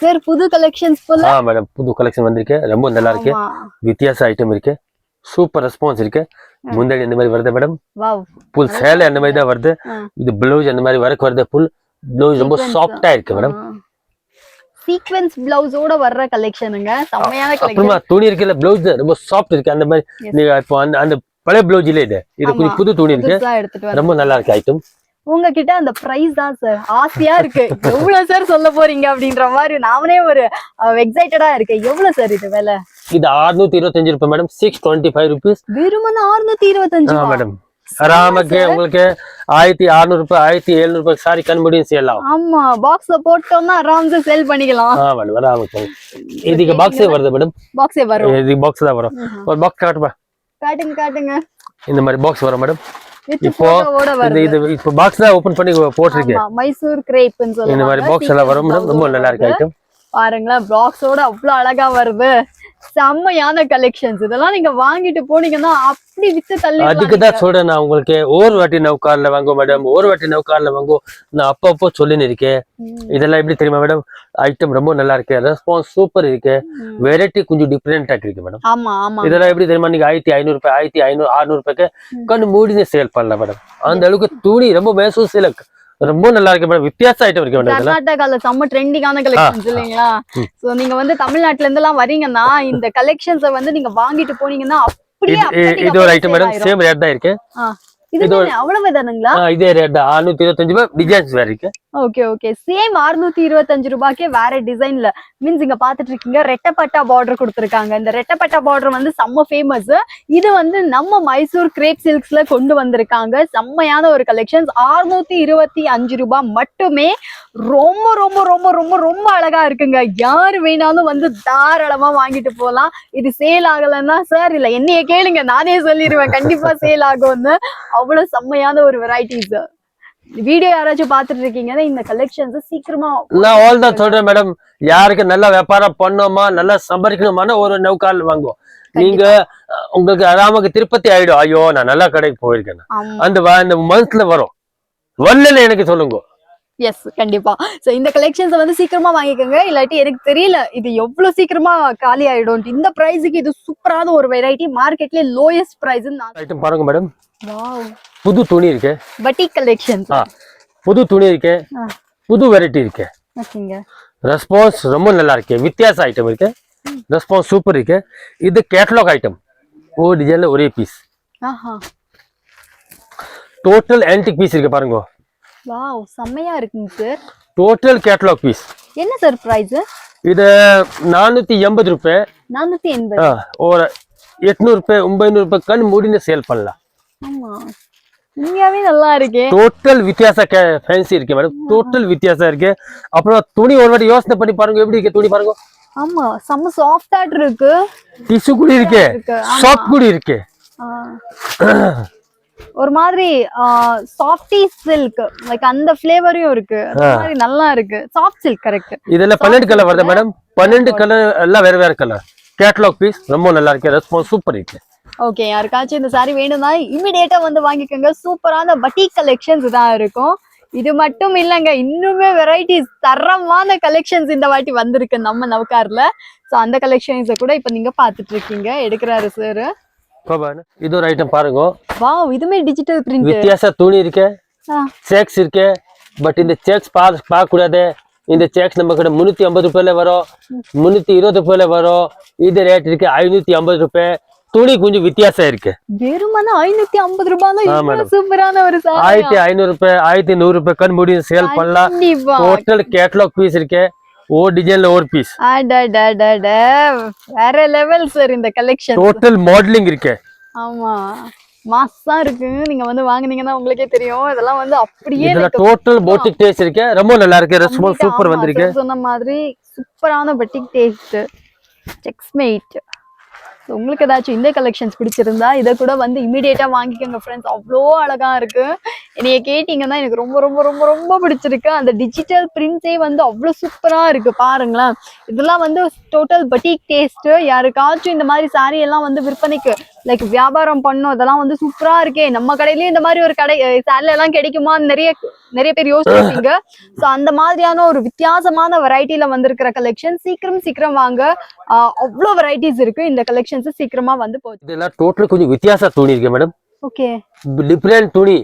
Sir புது collections போல? ஆ madam புது கலெக்ஷன் வந்திருக்கு. ரொம்ப நல்லா இருக்கு. வித்தியாச ஐட்டம் இருக்கு. சூப்பர் ரெஸ்பான்ஸ் இருக்கு. முந்தாடி அந்த மாதிரி வருது மேடம் வாவ் புல் சேலை அந்த மாதிரி தான் வருது. இது பிளவுஸ் அந்த மாதிரி ஒர்க் வருது. புல் பிளவுஸ் ரொம்ப. சாஃப்டா இருக்கு மேடம் சீக்வென்ஸ் பிளவுஸோட வர்ற கலெக்ஷனுங்க செம்மையான அப்புறமா துணி இருக்குல்ல பிளவுஸ் ரொம்ப சாஃப்ட் இருக்கு. அந்த மாதிரி. நீங்க இப்போ அந்த அந்த பழைய பிளவுஸ் இல்ல இது. இது. புது துணி இருக்கு. ரொம்ப நல்லா இருக்கு ஐட்டம் உங்ககிட்ட அந்த பிரைஸ் தான் சார் ஆசையா இருக்கு. எவ்வளவு சார் சொல்ல போறீங்க அப்படின்ற மாதிரி நாமனே ஒரு எக்ஸைட்டடா இருக்கேன் எவ்வளவு சார் இது விலை? இது 625 இருபத்தஞ்சு ரூபாய் madam six twenty five rupees வெறுமனே அறுநூத்தி இருபத்தஞ்சு மேடம் ஆறாமக்கு உங்களுக்கு ஆயிரத்தி அறுநூறு ரூபாய் ஆயிரத்தி எழுநூறு ரூபாய். சாரி கண் முடியும் செய்யலாம். ஆமா பாக்ஸ்ல போட்டோம்னா ஆராம்சா செல் பண்ணிக்கலாம். ஆ மேடம் ஆரம்பிச்சு இதுக்கு பாக்ஸே வருது மேடம் பாக்ஸே வரும். இதுக்கு பாக்ஸ் தான் வரும். ஒரு பாக்ஸ் காட்டுப்பா. காட்டுங்க காட்டுங்க. இந்த மாதிரி பாக்ஸ் வரும் மேடம் இப்போ இது இப்போ பாக்ஸ் தான் ஓபன் பண்ணி போட்டிருக்கேன் மைசூர் கிரேப்னு இந்த மாதிரி பாக்ஸ் எல்லாம் வரும். ரொம்ப நல்லா இருக்கு ஐட்டம் பாருங்களேன் பாக்ஸோட அவ்வளவு அழகா வருது. செம்மையான கலெக்ஷன்ஸ் இதெல்லாம் நீங்க வாங்கிட்டு போனீங்கன்னா அப்படி வித்து தள்ளி அதுக்கு தான் சொல்றேன் நான் உங்களுக்கு. ஒரு வாட்டி நௌகார்ல வாங்கோ மேடம் ஒரு வாட்டி நௌகார்ல வாங்கோ நான் அப்பப்போ சொல்லின்னு இருக்கேன். இதெல்லாம் எப்படி தெரியுமா மேடம் ஐட்டம் ரொம்ப நல்லா இருக்கு. ரெஸ்பான்ஸ் சூப்பர் இருக்கு. வெரைட்டி கொஞ்சம் டிஃப்ரெண்டா இருக்கு மேடம் ஆமா ஆமா. இதெல்லாம் எப்படி தெரியுமா நீங்க ஆயிரத்தி ஐநூறு ரூபாய் ஆயிரத்தி ஐநூறு அறுநூறு ரூபாய்க்கு கண்ணு மூடினு சேல் பண்ணலாம் மேடம் அந்த அளவுக்கு துணி ரொம்ப மேசூர் சிலக் ரொம்ப நல்லா இருக்கு மேடம் வித்தியாச ஐட்டம் இருக்கு. மேடம் கர்நாடகால செம்ம ட்ரெண்டிங்கான கலெக்ஷன்ஸ் இல்லைங்களா? சோ நீங்க வந்து தமிழ்நாட்டுல இருந்து எல்லாம் வரீங்கன்னா இந்த கலெக்ஷன்ஸ வந்து நீங்க வாங்கிட்டு போனீங்கன்னா அப்படியே இது ஒரு ஐட்டம் மேடம் சேம் ரேட் தான் இருக்கு. இது அவ்வளவு தானுங்களா? இதே ரேட் தான். அறுநூத்தி இருபத்தஞ்சு ரூபாய் டிசைன்ஸ் வேற இருக்கு. ஓகே ஓகே சேம் 625 இருபத்தஞ்சு ரூபாய்க்கே வேற டிசைன்ல மீன்ஸ் இங்க பாத்துட்டு இருக்கீங்க ரெட்டப்பட்டா பார்டர் கொடுத்துருக்காங்க. இந்த ரெட்டப்பட்டா பார்டர் வந்து செம்ம ஃபேமஸ் இது வந்து நம்ம மைசூர் கிரேப் சில்க்ஸ்ல கொண்டு வந்திருக்காங்க. செம்மையான ஒரு கலெக்ஷன்ஸ் 625 இருபத்தி அஞ்சு ரூபாய் மட்டுமே. ரொம்ப ரொம்ப ரொம்ப ரொம்ப ரொம்ப அழகா இருக்குங்க. யாரு வேணாலும் வந்து தாராளமா வாங்கிட்டு போகலாம் இது சேல் ஆகலைன்னா சார் இல்ல என்னைய கேளுங்க. நானே சொல்லிடுவேன் கண்டிப்பா சேல் ஆகும்னு. அவ்வளவு செம்மையான ஒரு வெரைட்டிஸ் வீடியோ யாராச்சும் பாத்துட்டு இருக்கீங்கன்னா இந்த கலெக்ஷன்ஸ் சீக்கிரமா நான் ஆல் தான் சொல்றேன் மேடம் யாருக்கு நல்ல வியாபாரம் பண்ணோமா நல்லா சம்பாதிக்கணுமான ஒரு நௌகால் வாங்குவோம். நீங்க உங்களுக்கு அறாமக்கு திருப்பதி ஆயிடும். ஐயோ நான் நல்லா கடைக்கு போயிருக்கேன். அந்த வ- அந்த மந்த்ல வரும். வரல எனக்கு சொல்லுங்க. எஸ் கண்டிப்பா. சோ இந்த கலெக்ஷன்ஸ் வந்து சீக்கிரமா வாங்கிக்கோங்க. இல்லாட்டி எனக்கு தெரியல இது எவ்வளவு சீக்கிரமா காலி ஆயிடும். இந்த பிரைஸுக்கு இது சூப்பரான ஒரு வெரைட்டி மார்க்கெட்ல லோயஸ்ட் பிரைஸ் பாருங்க மேடம் புது துணி இருக்கு. பட்டிக் கலெக்ஷன்ஸ் ஆ புது துணி இருக்கு. புது வெரைட்டி இருக்கு. ரெஸ்பான்ஸ் ரொம்ப நல்லா இருக்கு. வித்தியாச ஐட்டம் இருக்கு. ரெஸ்பான்ஸ் சூப்பர் இருக்கு. இது கேட்டலாக் ஐட்டம் ஓ டிசைன்ல ஒரே பீஸ் டோட்டல் ஆன்டிக் பீஸ் இருக்கு பாருங்க. வாவ் செம்மையா இருக்குங்க சார் டோட்டல் கேட்டலாக் பீஸ் என்ன சார் பிரைஸ் இது நானூத்தி எண்பது ரூபாய். நானூத்தி எண்பது. ஒரு எட்நூறு ரூபாய் ஒன்பது ரூபாய் கண் மூடின்னு சேல் பண்ணலாம். ஆமா. உண்மையாவே நல்லா இருக்கே. டோட்டல் வித்தியாச ஃபேன்சி இருக்கு மேடம் டோட்டல் வித்தியாசம் இருக்கு. அப்புறம் துணி ஒரு வாட்டி யோசனை பண்ணி பாருங்க எப்படி இருக்கு துணி பாருங்க. ஆமா செம்ம சாஃப்டா இருக்கு. டிஷ்யூ கூட இருக்கு. சாஃப்ட் கூட இருக்கு. ஆ. ஒரு மாதிரி சாஃப்டி சில்க் லைக் அந்த ஃபிளேவரையும் இருக்கு. அந்த மாதிரி நல்லா இருக்கு. சாஃப்ட் சில்க் கரெக்ட் இதெல்லாம் பன்னெண்டு கலர் வருது மேடம் பன்னெண்டு கலர் எல்லாம் வேற வேற கலர் கேட்லாக் பீஸ் ரொம்ப நல்லா இருக்கு. ரெஸ்பான்ஸ் சூப்பர் இருக்கு. ஓகே யாருக்காச்சும் இந்த சாரி வேணும்னா இமிடியேட்டா வந்து வாங்கிக்கோங்க. சூப்பரான பட்டிக் கலெக்ஷன்ஸ் தான் இருக்கும். இது மட்டும் இல்லைங்க இன்னுமே வெரைட்டிஸ் தரமான கலெக்ஷன்ஸ் இந்த வாட்டி வந்திருக்கு நம்ம நவகார்ல. சோ அந்த கலெக்ஷன்ஸை கூட இப்ப நீங்க பாத்துட்டு இருக்கீங்க. எடுக்கிறாரு சார் பாருங்க. இது ஒரு ஐட்டம் பாருங்க. வாவ் இதுமே டிஜிட்டல் பிரிண்ட் வித்தியாச துணி இருக்கு செக்ஸ் இருக்கு பட் இந்த செக்ஸ் பா பார்க்க கூடாது இந்த செக்ஸ் நம்ம கிட்ட முன்னூத்தி ஐம்பது ரூபாயில வரும். முன்னூத்தி இருபது ரூபாயில வரும். இது ரேட் இருக்கு ஐநூத்தி ஐம்பது ரூபாய். துணி கொஞ்சம் வித்தியாசம் இருக்கு. வெறுமனே ஐநூத்தி ஐம்பது ரூபாய். சூப்பரான ஒரு ஆயிரத்தி ஐநூறு ரூபாய் ஆயிரத்தி நூறு ரூபாய் கண் முடியும் சேல் பண்ணலாம். டோட்டல் கேட்லாக் பீஸ் இருக்கு. ஓ டிசைன்ல ஒரு பீஸ். வேற லெவல் சார் இந்த கலெக்ஷன் டோட்டல் மாடலிங் இருக்கு. ஆமா. மாசா இருக்கு. நீங்க வந்து வாங்குனீங்கன்னா உங்களுக்கே தெரியும். இதெல்லாம் வந்து அப்படியே டோட்டல் போட்டிக் டேஸ்ட் இருக்கு. ரொம்ப நல்லா இருக்கு. ஆ, சூப்பர் வந்திருக்கு. சொன்ன மாதிரி சூப்பரான பட்டிக் டேஸ்ட் செக்ஸ்மேட் உங்களுக்கு ஏதாச்சும் இந்த கலெக்ஷன்ஸ் பிடிச்சிருந்தா இதை கூட வந்து இமீடியட்டா வாங்கிக்கோங்க ஃப்ரெண்ட்ஸ் அவ்வளோ அழகா இருக்கு. என்னைய கேட்டீங்கன்னா எனக்கு ரொம்ப ரொம்ப ரொம்ப ரொம்ப பிடிச்சிருக்கு. அந்த டிஜிட்டல் பிரிண்ட்ஸே வந்து அவ்வளோ சூப்பரா இருக்கு பாருங்களேன். இதெல்லாம் வந்து டோட்டல் பட்டிக் டேஸ்ட் யாருக்காச்சும் இந்த மாதிரி சாரி எல்லாம் வந்து விற்பனைக்கு லைக் வியாபாரம் பண்ணோம் இதெல்லாம் வந்து சூப்பரா இருக்கே. நம்ம கடையிலயும் இந்த மாதிரி ஒரு கடை சேல எல்லாம் கிடைக்குமா நிறைய நிறைய பேர் யோசிச்சிருக்கீங்க சோ அந்த மாதிரியான ஒரு வித்தியாசமான வெரைட்டில வந்திருக்கிற கலெக்ஷன் சீக்கிரம் சீக்கிரம் வாங்க. அவ்வளவு வெரைட்டிஸ் இருக்கு. இந்த கலெக்ஷன்ஸ் சீக்கிரமா வந்து போச்சு. இதெல்லாம் டோட்டல் கொஞ்சம் வித்தியாச துணி இருக்கு மேடம் ஓகே டிஃப்ரெண்ட் துணி.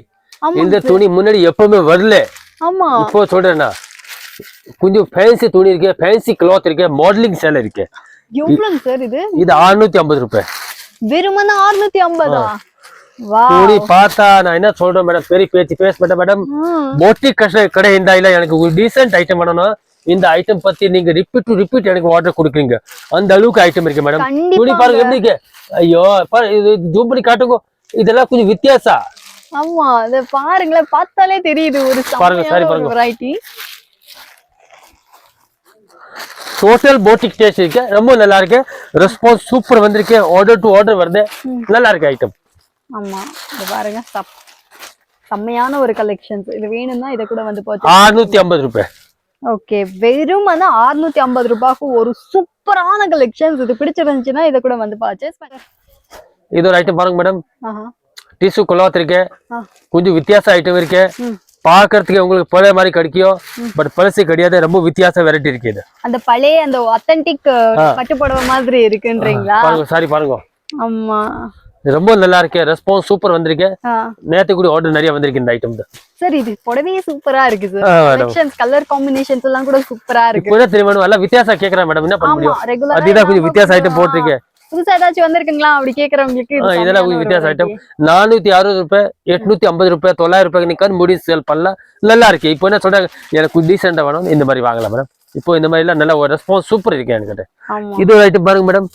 இந்த துணி முன்னாடி எப்பவுமே வரல. ஆமா. இப்போ சொல்றேன்னா கொஞ்சம் ஃபேன்சி துணி இருக்கு ஃபேன்சி கிளாத் இருக்கு மாடலிங் சேலை இருக்கு. எவ்வளவு சார் இது? இது 650 ஐம்பது ரூபாய். வெறுமனே அறுநூத்தி ஐம்பதா? துணி பார்த்தா நான் என்ன சொல்றேன் மேடம்? பெரிய பேச்சு பேச மோட்டி கஷ்ட கடை இந்த இல்ல எனக்கு ஒரு டீசென்ட் ஐட்டம் வேணும் இந்த ஐட்டம் பத்தி நீங்க ரிப்பீட் டு ரிப்பீட் எனக்கு ஆர்டர் கொடுக்குறீங்க. அந்த அளவுக்கு ஐட்டம் இருக்கு மேடம். துணி பாருங்க எப்படி ஐயோ ஜூம் பண்ணி காட்டுங்க. இதெல்லாம் கொஞ்சம் வித்தியாசம். ஆமா பாருங்களேன் பார்த்தாலே தெரியுது ஒரு பாருங்க, சரி பாருங்க. வெரைட்டி டோட்டல் போட்டிக் டேஸ்ட் இருக்கு. ரொம்ப நல்லா இருக்கு ரெஸ்பான்ஸ் சூப்பர் வந்திருக்கு. ஆர்டர் டு ஆர்டர் வருது. நல்லா இருக்கு ஐட்டம் ஆமா. இது பாருங்க. செம்மையான ஒரு கலெக்ஷன்ஸ் இது வேணும்னா இத கூட வந்து போச்சு 650 ஐம்பது ரூபாய். ஓகே வெறும் வந்து அறுநூத்தி ஐம்பது ரூபாய்க்கு ஒரு சூப்பரான கலெக்ஷன்ஸ் இது பிடிச்சிருந்துச்சுன்னா இத கூட வந்து பர்ச்சேஸ் இது ஒரு ஐட்டம் பாருங்க மேடம் ஆஹா. டிஷ்யூ கிளாத் இருக்கு. கொஞ்சம் வித்தியாச ஐட்டம் இருக்கு. ம். பார்க்கறதுக்கு உங்களுக்கு பழைய மாதிரி கிடைக்கும் பட் பழசு கிடையாது. ரொம்ப வித்தியாச வெரைட்டி இருக்கு இது. அந்த பழைய அந்த அத்தன்டிக் பட்டுப்புடவை மாதிரி இருக்குன்றீங்களா? பாருங்க சாரி பாருங்க. ஆமா. ரொம்ப நல்லா இருக்கு. ரெஸ்பான்ஸ் சூப்பர் வந்திருக்கு. நேத்து கூட ஆர்டர் நிறைய வந்திருக்கு இந்த ஐட்டம் சார் இது புடவையே சூப்பரா இருக்கு சார் கலர் காம்பினேஷன்ஸ் எல்லாம் கூட சூப்பரா இருக்கு. என்ன தெரியும் madam, எல்லாம் வித்தியாசம் கேக்குறேன் மேடம் என்ன பண்ண முடியும்? அதுதான் கொஞ்சம் வித்தியாச ஐட்டம் போட்டிருக்கேன் புதுசா ஏதாச்சும் வந்திருக்குங்களா? அப்படி கேக்குறவங்களுக்கு இதெல்லாம் செம்மையான கொஞ்சம் ஒரு வித்தியாச ஐட்டம். நானூத்தி அறுபது ரூபாய் எட்நூத்தி ஐம்பது ரூபாய் தொள்ளாயிரம் ரூபாய்க்கு நிக்காது. முடி சேல் பண்ணலாம். நல்லா இருக்கு. இப்போ என்ன சொல்றாங்க எனக்கு டீசெண்டா வேணும். இந்த மாதிரி வாங்கலாம் மேடம் இப்போ இந்த மாதிரி எல்லாம் நல்ல ஒரு ரெஸ்பான்ஸ் சூப்பர் இருக்கு என்கிட்ட ஆமா. இது ஒரு ஐட்டம் பாருங்க மேடம்.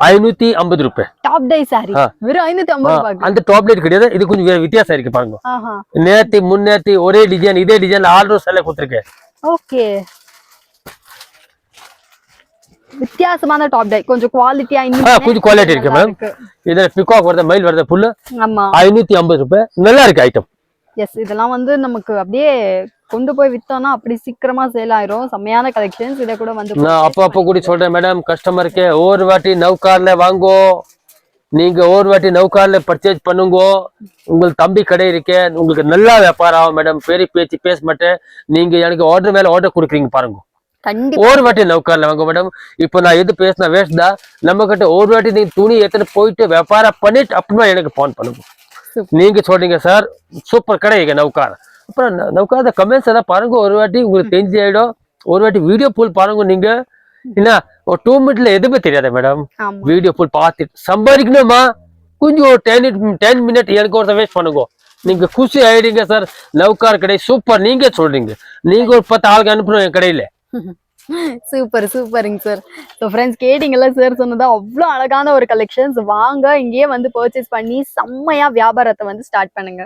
ஐநூத்தி ஐம்பது ரூபாய். டாப் டை சாரி ஆ. வெறும் ஐநூத்தி ஐம்பது ரூபாய்க்கு. அந்த டாப்லெட் கிடையாது. இது கொஞ்சம் வித்தியாசம் இருக்கு பாருங்க. நேத்தி முன்னேத்தி ஒரே டிசைன் இதே டிசைன் ஆல்ரூ சேலை கொடுத்துருக்கேன். ஓகே வித்தியாசமான டாப் டை கொஞ்சம் குவாலிட்டியா ஆ, கொஞ்சம் quality இருக்கு, ma'am. இதுல பிகாக் வருது மயில் வருது புல்லு ஆமா. ஐநூத்தி ஐம்பது ரூபாய். நல்லா இருக்கு ஐட்டம் எஸ் இதெல்லாம் வந்து நமக்கு அப்படியே கொண்டு போய் வித்தோம்னா அப்படி சீக்கிரமா சேல் ஆயிரும். செம்மையான கலெக்ஷன்ஸ் இத கூட வந்து நான் அப்போ அப்போ கூட சொல்றேன் மேடம் கஸ்டமருக்கு ஒரு வாட்டி நௌகார்ல வாங்கோ. நீங்க ஒரு வாட்டி நௌகார்ல பர்ச்சேஸ் பண்ணுங்க. உங்களுக்கு தம்பி கடை இருக்கே. உங்களுக்கு நல்லா வியாபாரம் ஆகும் மேடம் பெரிய பேச்சு பேச மாட்டேன். நீங்க எனக்கு ஆர்டர் மேல ஆர்டர் கொடுக்குறீங்க பாருங்க. கண்டிப்பா. ஒரு வாட்டி நௌகார்ல வாங்க மேடம் இப்போ நான் எது பேசினா வேஸ்ட் தான். நம்ம கிட்ட ஒரு வாட்டி நீங்க துணி எடுத்துட்டு போயிட்டு வியாபாரம் பண்ணிட்டு அப்புறமா எனக்கு போன் பண்ணுங்க. நீங்க சொல்றீங்க சார் சூப்பர் கடை இங்க நௌகார் அப்புறம் ந- நௌகார் கமெண்ட்ஸ் எல்லாம் பாருங்க. ஒரு வாட்டி உங்களுக்கு தெரிஞ்சு ஆயிடும். ஒரு வாட்டி வீடியோ புல் பாருங்க நீங்க. என்ன ஒரு டூ மினிட்ல எதுவுமே தெரியாது மேடம் வீடியோ புல் பார்த்துட்டு சம்பாதிக்கணுமா? கொஞ்சம் ஒரு டென் டென் மினிட் எனக்கு ஒரு வேஸ்ட் பண்ணுங்க. நீங்க குஷி ஆயிடுங்க சார் நௌகார் கடை சூப்பர். நீங்க சொல்றீங்க. நீங்க ஒரு பத்து ஆளுக்கு அனுப்பணும் என் கடையில. சூப்பர் சூப்பருங்க சார் ஸோ ஃப்ரெண்ட்ஸ் கேட்டிங்கல்ல சார் சொன்னதா அவ்வளோ அழகான ஒரு கலெக்ஷன்ஸ் வாங்க இங்கேயே வந்து பர்ச்சேஸ் பண்ணி செம்மையா வியாபாரத்தை வந்து ஸ்டார்ட் பண்ணுங்க.